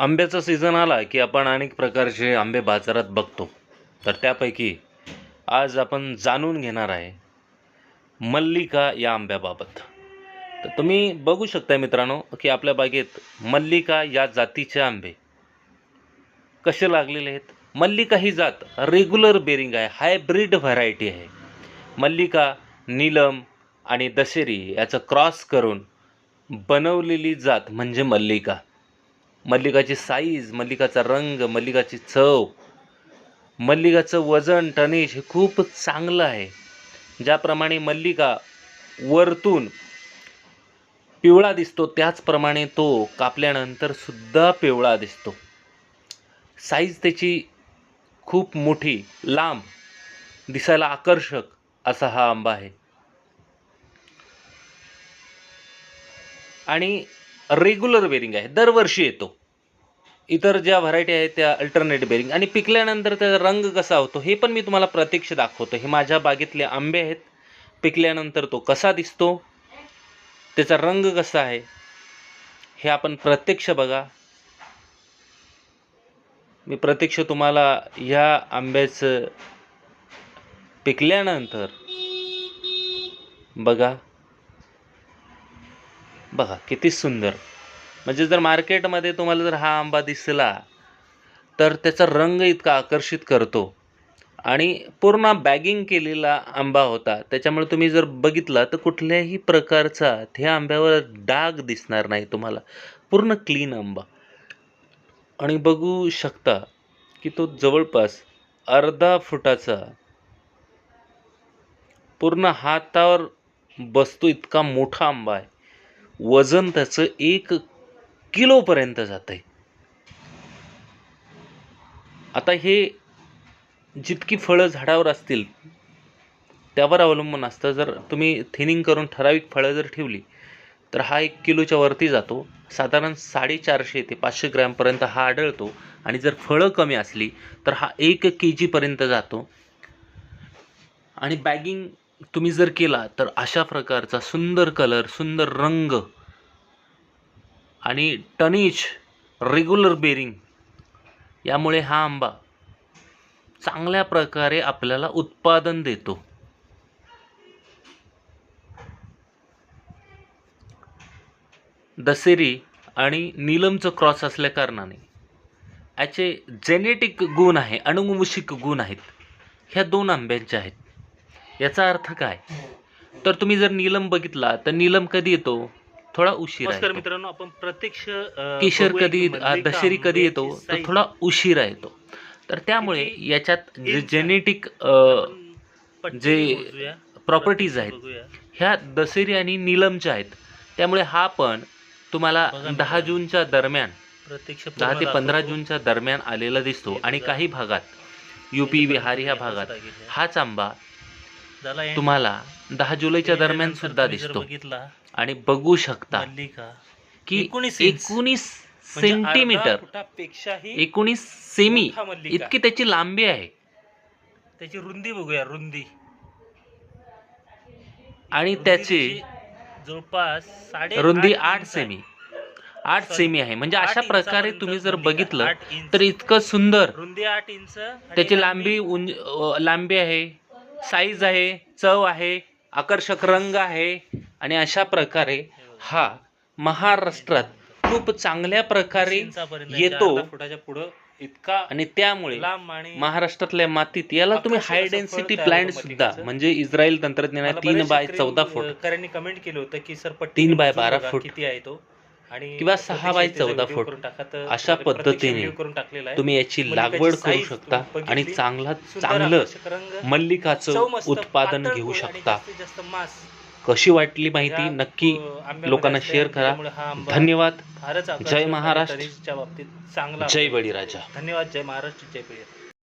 आंब्याचा सीझन आला की आपण अनेक प्रकारचे आंबे बाजारात बघतो. तर त्यापैकी आज आपण जाणून घेणार आहे मल्लिका या आंब्याबाबत. तर तुम्ही बघू शकता मित्रांनो की आपल्या बागेत मल्लिका या जातीचे आंबे कसे लागलेले आहेत. मल्लिका ही जात रेग्युलर बेरिंग आहे हायब्रिड व्हरायटी आहे. मल्लिका नीलम आणि दशेरी याचं क्रॉस करून बनवलेली जात म्हणजे मल्लिका. मल्लिकाची साईज मल्लिकाचा रंग मल्लिकाची चव मल्लिकाचं वजन टनेज हे खूप चांगलं आहे. ज्याप्रमाणे मल्लिका वरतून पिवळा दिसतो त्याचप्रमाणे तो कापल्यानंतर सुद्धा पिवळा दिसतो. साईज त्याची खूप मोठी लांब दिसायला आकर्षक असा हा आंबा आहे. आणि रेग्युलर बेरिंग आहे. दरवर्षी येतो. इतर ज्या व्हरायटी आहेत त्या अल्टरनेट बेरिंग आणि पिकल्यानंतर त्याचा रंग कसा होतो हे पण मी तुम्हाला प्रत्यक्ष दाखवतो. हे माझ्या बागेतले आंबे आहेत. पिकल्यानंतर तो कसा दिसतो त्याचा रंग कसा आहे हे आपण प्रत्यक्ष बघा. मी प्रत्यक्ष तुम्हाला ह्या आंब्याचं पिकल्यानंतर बघा. बघा किती सुंदर. म्हणजे जर मार्केटमध्ये तुम्हाला जर हा आंबा दिसला तर त्याचा रंग इतका आकर्षित करतो. आणि पूर्ण बॅगिंग केलेला आंबा होता. त्याच्यामुळे तुम्ही जर बघितला तर कुठल्याही प्रकारचा त्या आंब्यावर डाग दिसणार नाही तुम्हाला. पूर्ण क्लीन आंबा. आणि बघू शकता की तो जवळपास अर्धा फुटाचा पूर्ण हातावर बसतो इतका मोठा आंबा आहे. वजन त्याचं एक किलोपर्यंत जातं आहे आता हे जितकी फळं झाडावर असतील त्यावर अवलंबून असतं. जर तुम्ही थिनिंग करून ठराविक फळं जर ठेवली तर हा एक किलोच्या वरती जातो. साधारण साडेचारशे ते पाचशे ग्रॅमपर्यंत हा आढळतो. आणि जर फळं कमी असली तर हा एक के जीपर्यंत जातो. आणि बॅगिंग तुम्ही जर केला तर अशा प्रकारचा सुंदर कलर सुंदर रंग आणि टनेज रेग्युलर बेरिंग यामुळे हा आंबा चांगल्या प्रकारे आपल्याला उत्पादन देतो. दसेरी आणि नीलमचं क्रॉस असल्या कारणाने याचे जेनेटिक गुण आहे अनुवंशिक गुण आहेत. ह्या दोन आंब्यांचे आहेत. याचा अर्थ काय तर तुम्ही जर नीलम बघितला तर नीलम कधी येतो थोडा उशिरा येतो. मित्रांनो आपण प्रत्यक्ष किशोर कधी दशेरी कधी येतो तर थोडा उशिरा येतो तर त्यामुळे याच्यात जे आहे? जेनेटिक जे. प्रॉपर्टीज आहेत. ह्या दसेरी आणि नीलमच्या आहेत त्यामुळे हा पण तुम्हाला दहा. जूनच्या दरम्यान प्रत्यक्ष दहा ते पंधरा. जूनच्या दरम्यान आलेला दिसतो आणि. काही भागात युपी बिहार ह्या भागात आहे. हाच आंबा. तुम्हाला दहा जुलैच्या दरम्यान सुद्धा दिसतो बघितला आणि बघू शकता की 19 इंच. एकोणीस म्हणजे सेंटीमीटर एकोणीस सेमी. इतकी त्याची लांबी आहे त्याची रुंदी बघूया रुंदी आणि त्याची त्याची जवळपास रुंदी आठ. सेमी आठ सेमी आहे म्हणजे अशा प्रकारे तुम्ही जर बघितलं. तर इतकं सुंदर रुंदी आठ इंच त्याची लांबी लांबी आहे साईज आहे चव आहे आकर्षक रंग आहे आणि अशा प्रकारे हा महाराष्ट्रात खूप चांगल्या प्रकारे येतो. पुढं इतका आणि त्यामुळे महाराष्ट्रातल्या मातीत याला तुम्ही हाय डेन्सिटी प्लांट सुद्धा. म्हणजे इस्रायल तंत्रज्ञान मला तीन बाय चौदा फूट कमेंट केलं होतं की सर तीन बाय बारा फूट. किती आहे तो किंवा सहा बाय चौदा फूट. अशा पद्धतीने तुम्ही याची लागवड करू शकता आणि. चांगला चांगलं मल्लिकाचं उत्पादन घेऊ शकता कशी वाटली माहिती नक्की लोकांना. शेअर करा धन्यवाद जय महाराष्ट्र. तरीच्या बाबतीत चांगला जय. बळीराजा धन्यवाद जय महाराष्ट्र जय बळीराजा